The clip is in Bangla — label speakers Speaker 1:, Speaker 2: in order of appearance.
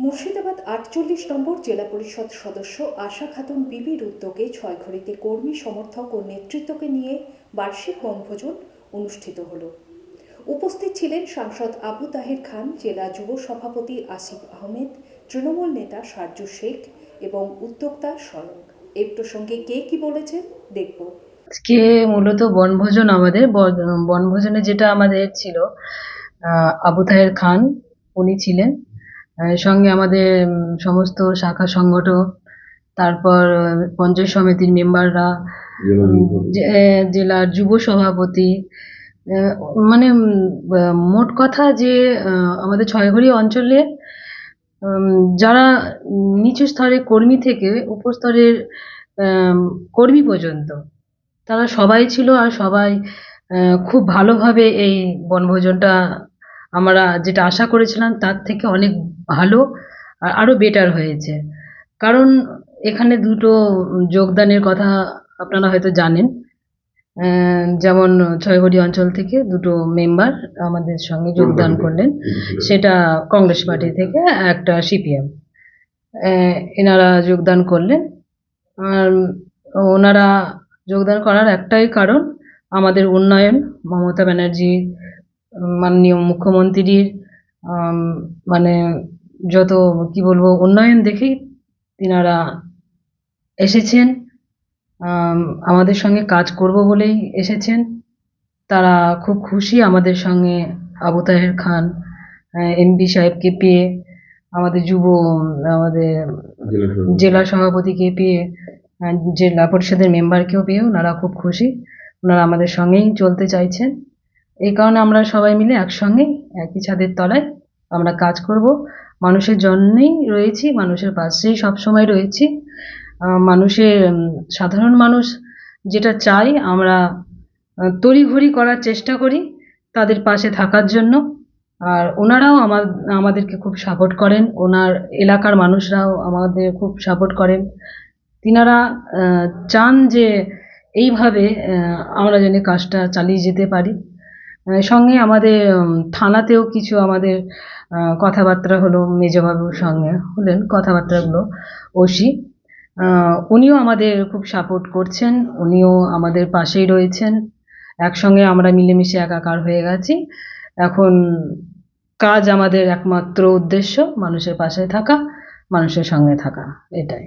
Speaker 1: মুর্শিদাবাদ আটচল্লিশ নম্বর জেলা পরিষদ সদস্য আশা খাতুন বিবির উদ্যোগে ছয়ঘড়িতে কর্মী, সমর্থক ও নেতৃত্বকে নিয়ে বার্ষিক বনভোজন অনুষ্ঠিত হল। উপস্থিত ছিলেন সাংসদ আবু তাহের খান, জেলা যুব সভাপতি আসিফ আহমেদ, তৃণমূল নেতা সার্জু শেখ এবং উদ্যোক্তা স্বয়ং। এই প্রসঙ্গে কে কি বলেছেন দেখব।
Speaker 2: আজকে মূলত বনভোজন আমাদের, বন- বনভোজনে যেটা আমাদের ছিল আবু তাহের খান, উনি ছিলেন। সঙ্গে আমাদের সমস্ত শাখা সংগঠক তারপর পঞ্চায়েত সমিতির মেম্বাররা জেলার যুব সভাপতি মানে মোট কথা যে আমাদের ছয়ঘড়ি অঞ্চলে যারা নিচু স্তরের কর্মী থেকে উপর স্তরের আম, কর্মী পর্যন্ত তারা সবাই ছিল আর সবাই খুব ভালোভাবে এই বনভোজনটা আমরা যেটা আশা করেছিলাম তার থেকে অনেক ভালো আর আরও বেটার হয়েছে। কারণ এখানে দুটো যোগদানের কথা আপনারা হয়তো জানেন। যেমন ছয়গড়ি অঞ্চল থেকে দুটো মেম্বার আমাদের সঙ্গে যোগদান করলেন। সেটা কংগ্রেস পার্টি থেকে একটা সিপিএম। এনারা যোগদান করলেন। আর ওনারা যোগদান করার একটাই কারণ আমাদের উন্নয়ন মমতা ব্যানার্জি মাননীয় মুখ্যমন্ত্রীর মানে যত, কি বলব, উন্নয়ন দেখেই তিনারা এসেছেন। আমাদের সঙ্গে কাজ করব বলেই এসেছেন। তারা খুব খুশি আমাদের সঙ্গে আবু তাহের খান এমপি সাহেবকে পেয়ে, আমাদের যুব, আমাদের জেলা সভাপতিকে পেয়ে জেলা পরিষদের মেম্বারকেও পেয়ে ওনারা খুব খুশি। ওনারা আমাদের সঙ্গেই চলতে চাইছেন। এই কারণে আমরা সবাই মিলে একসঙ্গে একই ছাদের তলায় আমরা কাজ করব। মানুষের জন্যেই রয়েছি, মানুষের পাশেই সবসময় রয়েছি। মানুষের সাধারণ মানুষ যেটা চাই আমরা তড়িঘড়ি করার চেষ্টা করি তাদের পাশে থাকার জন্য। আর ওনারাও আমার, আমাদেরকে খুব সাপোর্ট করেন। ওনার এলাকার মানুষরাও আমাদের খুব সাপোর্ট করেন। তিনারা চান যে এইভাবে আমরা যেন কাজটা চালিয়ে যেতে পারি। সঙ্গে আমাদের থানাতেও কিছু আমাদের কথাবার্তা হলো, মেজবাবুর সঙ্গে হলেন কথাবার্তাগুলো, ওসি। উনিও আমাদের খুব সাপোর্ট করছেন, উনিও আমাদের পাশেই রয়েছেন। একসঙ্গে আমরা মিলেমিশে একাকার হয়ে গেছি। এখন কাজ আমাদের একমাত্র উদ্দেশ্য, মানুষের পাশে থাকা, মানুষের সঙ্গে থাকা, এটাই।